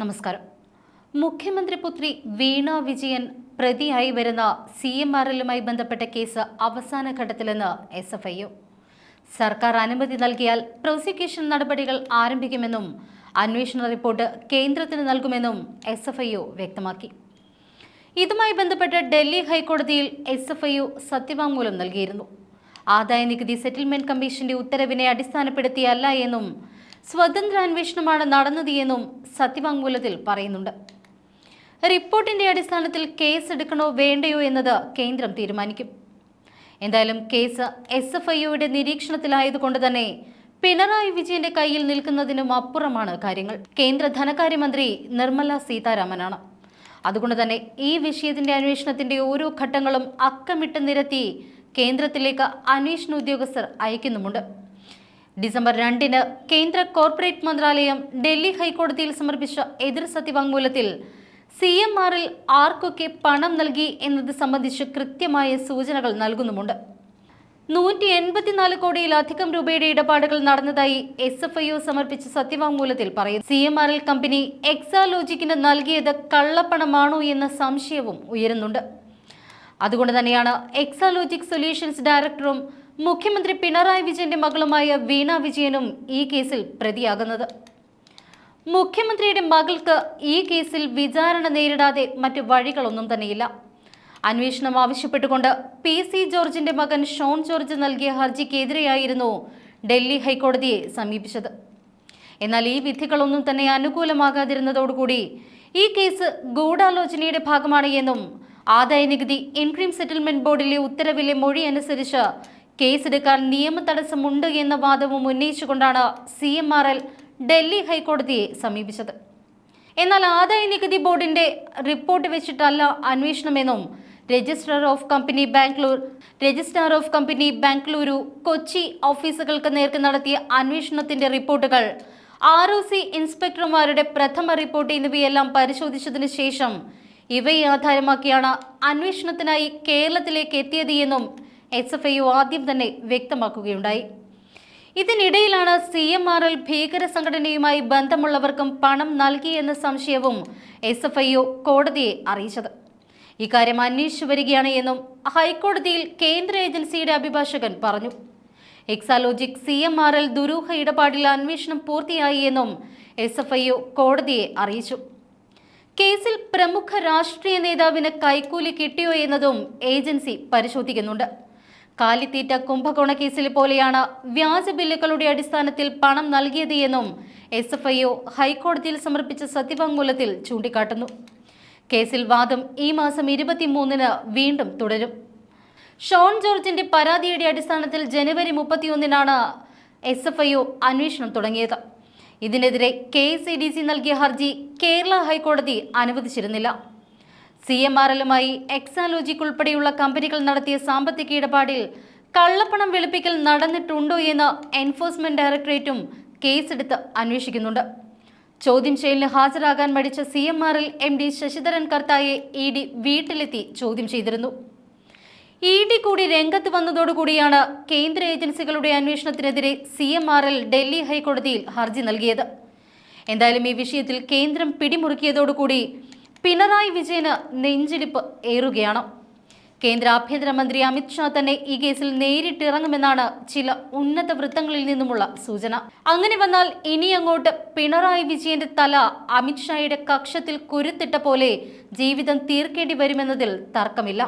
നമസ്കാരം. മുഖ്യമന്ത്രി പുത്രി വീണ വിജയൻ പ്രതിയായി വരുന്ന സി എം ആർ എല്ലുമായി ബന്ധപ്പെട്ട കേസ് അവസാന ഘട്ടത്തിലെന്ന് എസ് എഫ് ഐ സർക്കാർ അനുമതി നൽകിയാൽ പ്രോസിക്യൂഷൻ നടപടികൾ ആരംഭിക്കുമെന്നും അന്വേഷണ റിപ്പോർട്ട് കേന്ദ്രത്തിന് നൽകുമെന്നും എസ് എഫ് ഐ വ്യക്തമാക്കി. ഇതുമായി ബന്ധപ്പെട്ട് ഡൽഹി ഹൈക്കോടതിയിൽ എസ് എഫ് ഐ സത്യവാങ്മൂലം നൽകിയിരുന്നു. ആദായ നികുതി സെറ്റിൽമെന്റ് കമ്മീഷന്റെ ഉത്തരവിനെ അടിസ്ഥാനപ്പെടുത്തിയല്ല എന്നും സ്വതന്ത്ര അന്വേഷണമാണ് നടന്നത് എന്നും സത്യവാങ്മൂലത്തിൽ പറയുന്നുണ്ട്. റിപ്പോർട്ടിന്റെ അടിസ്ഥാനത്തിൽ കേസ് എടുക്കണോ വേണ്ടയോ എന്നത് കേന്ദ്രം തീരുമാനിക്കും. എന്തായാലും കേസ് എസ് എഫ് ഐയുടെ നിരീക്ഷണത്തിലായതുകൊണ്ട് തന്നെ പിണറായി വിജയന്റെ കയ്യിൽ നിൽക്കുന്നതിനും അപ്പുറമാണ് കാര്യങ്ങൾ. കേന്ദ്ര ധനകാര്യമന്ത്രി നിർമ്മല സീതാരാമനാണ്. അതുകൊണ്ട് തന്നെ ഈ വിഷയത്തിന്റെ അന്വേഷണത്തിന്റെ ഓരോ ഘട്ടങ്ങളും അക്കമിട്ട് നിരത്തി കേന്ദ്രത്തിലേക്ക് അന്വേഷണ ഉദ്യോഗസ്ഥർ അയക്കുന്നുമുണ്ട്. ഡിസംബർ രണ്ടിന് കേന്ദ്ര കോർപ്പറേറ്റ് മന്ത്രാലയം ഡൽഹി ഹൈക്കോടതിയിൽ സമർപ്പിച്ച എതിർ സത്യവാങ്മൂലത്തിൽ സി എം ആറിൽ ആർക്കൊക്കെ പണം നൽകി എന്നത് സംബന്ധിച്ച് കൃത്യമായ സൂചനകൾ നൽകുന്നുമുണ്ട്. നൂറ്റി എൺപത്തിനാല് കോടിയിലധികം രൂപയുടെ ഇടപാടുകൾ നടന്നതായി എസ് എഫ് ഐ ഒ സമർപ്പിച്ച സത്യവാങ്മൂലത്തിൽ പറയുന്നു. C M R L company എക്സാലോജിക്കിന് നൽകിയത് കള്ളപ്പണമാണോ എന്ന സംശയവും ഉയരുന്നുണ്ട്. അതുകൊണ്ട് തന്നെയാണ് എക്സാലോജിക് സൊല്യൂഷൻസ് ഡയറക്ടറും മുഖ്യമന്ത്രി പിണറായി വിജയന്റെ മകളുമായ വീണ വിജയനും ഈ കേസിൽ പ്രതിയാകുന്നത്. മുഖ്യമന്ത്രിയുടെ മകൾക്ക് ഈ കേസിൽ വിചാരണ നേരിടാതെ മറ്റു വഴികളൊന്നും തന്നെയില്ല. അന്വേഷണം ആവശ്യപ്പെട്ടുകൊണ്ട് പി സി ജോർജിന്റെ മകൻ ഷോൺ ജോർജ് നൽകിയ ഹർജിക്കെതിരെയായിരുന്നു ഡൽഹി ഹൈക്കോടതിയെ സമീപിച്ചത്. എന്നാൽ ഈ വിധികളൊന്നും തന്നെ അനുകൂലമാകാതിരുന്നതോടുകൂടി ഈ കേസ് ഗൂഢാലോചനയുടെ ഭാഗമാണ് എന്നും ആദായ നികുതി ഇൻക്രീം സെറ്റിൽമെന്റ് ബോർഡിലെ ഉത്തരവിലെ മൊഴി അനുസരിച്ച് കേസെടുക്കാൻ നിയമ തടസ്സമുണ്ട് എന്ന വാദവും ഉന്നയിച്ചുകൊണ്ടാണ് C M R L Delhi ഹൈക്കോടതിയെ സമീപിച്ചത്. എന്നാൽ ആദായ നികുതി ബോർഡിന്റെ റിപ്പോർട്ട് വെച്ചിട്ടല്ല അന്വേഷണമെന്നും registrar of company Bangalore registrar of company Bengaluru Kochi ഓഫീസുകൾക്ക് നേർക്ക് നടത്തിയ അന്വേഷണത്തിന്റെ റിപ്പോർട്ടുകൾ ആർ ഒ സി ഇൻസ്പെക്ടർമാരുടെ പ്രഥമ റിപ്പോർട്ട് എന്നിവയെല്ലാം പരിശോധിച്ചതിനു ശേഷം ഇവയെ ആധാരമാക്കിയാണ് അന്വേഷണത്തിനായി കേരളത്തിലേക്ക് എത്തിയത് എന്നും എസ് എഫ് ഐ ആദ്യം തന്നെ വ്യക്തമാക്കുകയുണ്ടായി. ഇതിനിടയിലാണ് സി എം ആർ എൽ ഭീകര സംഘടനയുമായി ബന്ധമുള്ളവർക്കും പണം നൽകിയെന്ന സംശയവും എസ് എഫ് ഐ കോടതിയെ അറിയിച്ചത്. ഇക്കാര്യം അന്വേഷിച്ചു വരികയാണ് എന്നും ഹൈക്കോടതിയിൽ കേന്ദ്ര ഏജൻസിയുടെ അഭിഭാഷകൻ പറഞ്ഞു. Exalogic C M R L ദുരൂഹ ഇടപാടിൽ അന്വേഷണം പൂർത്തിയായി എന്നും എസ് എഫ് ഐ കോടതിയെ അറിയിച്ചു. കേസിൽ പ്രമുഖ രാഷ്ട്രീയ നേതാവിന് കൈക്കൂലി കിട്ടിയോ എന്നതും ഏജൻസി പരിശോധിക്കുന്നുണ്ട്. കാലിത്തീറ്റ കുംഭകോണ കേസിൽ പോലെയാണ് വ്യാജ ബില്ലുകളുടെ അടിസ്ഥാനത്തിൽ പണം നൽകിയത് എന്നും എസ് എഫ് ഐ ഹൈക്കോടതിയിൽ സമർപ്പിച്ച സത്യവാങ്മൂലത്തിൽ ചൂണ്ടിക്കാട്ടുന്നു. കേസിൽ വാദം ഈ മാസം ഇരുപത്തിമൂന്നിന് വീണ്ടും തുടരും. ഷോൺ ജോർജിന്റെ പരാതിയുടെ അടിസ്ഥാനത്തിൽ ജനുവരി മുപ്പത്തിയൊന്നിനാണ് എസ് എഫ് ഐ അന്വേഷണം തുടങ്ങിയത്. ഇതിനെതിരെ K S I D C നൽകിയ ഹർജി കേരള ഹൈക്കോടതി അനുവദിച്ചിരുന്നില്ല. സി എം ആർ എല്ലുമായി എക്സാലോജിക് ഉൾപ്പെടെയുള്ള കമ്പനികൾ നടത്തിയ സാമ്പത്തിക ഇടപാടിൽ കള്ളപ്പണം വെളുപ്പിക്കൽ നടന്നിട്ടുണ്ടോ എന്ന് എൻഫോഴ്സ്മെന്റ് ഡയറക്ടറേറ്റും കേസെടുത്ത് അന്വേഷിക്കുന്നുണ്ട്. ചോദ്യം ചെയ്യലിന് ഹാജരാകാൻ മടിച്ച C M R L M D Sasidharan കർത്തായെ E D വീട്ടിലെത്തി ചോദ്യം ചെയ്തിരുന്നു. ഇ ഡി കൂടി രംഗത്ത് വന്നതോടുകൂടിയാണ് കേന്ദ്ര ഏജൻസികളുടെ അന്വേഷണത്തിനെതിരെ C M R L Delhi ഹൈക്കോടതിയിൽ ഹർജി നൽകിയത്. എന്തായാലും ഈ വിഷയത്തിൽ കേന്ദ്രം പിടിമുറുക്കിയതോടുകൂടി പിണറായി വിജയന് നെഞ്ചിടിപ്പ് ഏറുകയാണ്. കേന്ദ്ര ആഭ്യന്തരമന്ത്രി അമിത്ഷാ തന്നെ ഈ കേസിൽ നേരിട്ടിറങ്ങുമെന്നാണ് ചില ഉന്നത വൃത്തങ്ങളിൽ നിന്നുമുള്ള സൂചന. അങ്ങനെ വന്നാൽ ഇനി അങ്ങോട്ട് പിണറായി വിജയന്റെ തല അമിത്ഷായുടെ കക്ഷത്തിൽ കുരുത്തിട്ട പോലെ ജീവിതം തീർക്കേണ്ടി വരുമെന്നതിൽ തർക്കമില്ല.